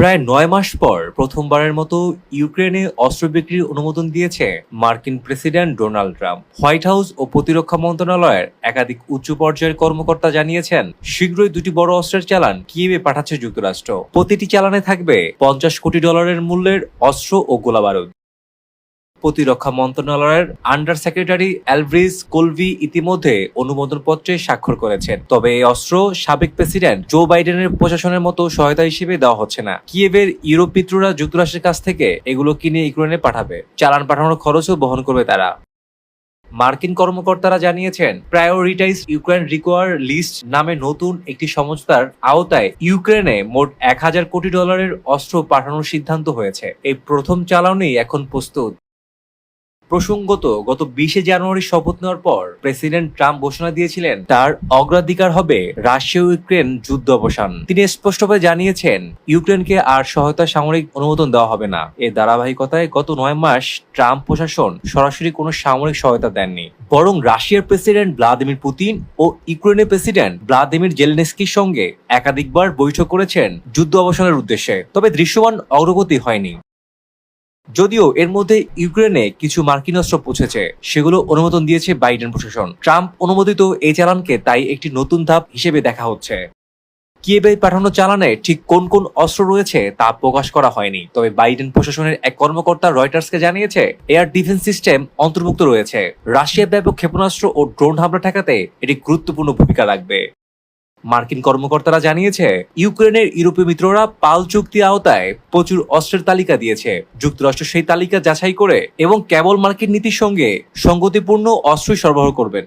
প্রায় নয় মাস পর প্রথমবারের মতো ইউক্রেনে অস্ত্র বিক্রির অনুমোদন দিয়েছে মার্কিন president Donald Trump. White House ও প্রতিরক্ষা মন্ত্রণালয়ের একাধিক উচ্চ পর্যায়ের কর্মকর্তা জানিয়েছেন, শীঘ্রই দুটি বড় অস্ত্রের চালান কিয়েভে পাঠাচ্ছে যুক্তরাষ্ট্র। প্রতিটি চালানে থাকবে পঞ্চাশ কোটি ডলারের মূল্যের অস্ত্র ও গোলাবারুদ। প্রতিরক্ষা মন্ত্রণালয়ের আন্ডার সেক্রেটারি অ্যালভ্রিজ কোলভি ইতিমধ্যে অনুমোদনপত্রে স্বাক্ষর করেছেন। তবে এই অস্ত্র সাবেক প্রেসিডেন্ট জো বাইডেনের প্রশাসনের মতো সহায়তা হিসেবে দেওয়া হচ্ছে না। কিয়েভের ইউরোপ মিত্ররা যুক্তরাষ্ট্রের কাছ থেকে এগুলো কিনে ইউক্রেনে পাঠাবে। চালান পাঠানোর খরচও বহন করবে তারা। মার্কিন কর্মকর্তারা জানিয়েছেন প্রায়োরিটাইজ ইউক্রেন রিকোয়ার লিস্ট নামে নতুন একটি সংস্থার আওতায় ইউক্রেনে মোট এক হাজার কোটি ডলারের অস্ত্র পাঠানোর সিদ্ধান্ত হয়েছে। এই প্রথম চালানই এখন প্রস্তুত। প্রসঙ্গত, গত বিশে জানুয়ারি শপথ নেওয়ার পর প্রেসিডেন্ট ট্রাম্প ঘোষণা দিয়েছিলেন, তার অগ্রাধিকার হবে রাশিয়া ইউক্রেন যুদ্ধ অবসান। তিনি স্পষ্টভাবে জানিয়েছেন, ইউক্রেনকে আর সহায়তা সামরিক অনুমোদন দেওয়া হবে না। এর ধারাবাহিকতায় গত নয় মাস ট্রাম্প প্রশাসন সরাসরি কোনো সামরিক সহায়তা দেননি। বরং রাশিয়ার প্রেসিডেন্ট ভ্লাদিমির পুতিন ও ইউক্রেনের প্রেসিডেন্ট ভ্লাদিমির জেলেনস্কির সঙ্গে একাধিকবার বৈঠক করেছেন যুদ্ধ অবসানের উদ্দেশ্যে। তবে দৃশ্যমান অগ্রগতি হয়নি। যদিও এর মধ্যে ইউক্রেনে কিছু মার্কিন অস্ত্র পৌঁছেছে, সেগুলো অনুমোদন দিয়েছে বাইডেন প্রশাসন। ট্রাম্প অনুমোদিত এই চালানকে তাই একটি নতুন ধাপ হিসেবে দেখা হচ্ছে। কিয়েবে পাঠানো চালানে ঠিক কোন কোন অস্ত্র রয়েছে তা প্রকাশ করা হয়নি, তবে বাইডেন প্রশাসনের এক কর্মকর্তা রয়টার্সকে জানিয়েছে, এয়ার ডিফেন্স সিস্টেম অন্তর্ভুক্ত রয়েছে। রাশিয়ার ব্যাপক ক্ষেপণাস্ত্র ও ড্রোন হামলা ঠেকাতে এটি গুরুত্বপূর্ণ ভূমিকা রাখবে। মার্কিন কর্মকর্তারা জানিয়েছে, ইউক্রেনের ইউরোপীয় মিত্ররা পাল চুক্তি আওতায় প্রচুর অস্ত্রের তালিকা দিয়েছে। যুক্তরাষ্ট্র সেই তালিকা যাচাই করে এবং কেবল মার্কিন নীতির সঙ্গে সঙ্গতিপূর্ণ অস্ত্রই সরবরাহ করবেন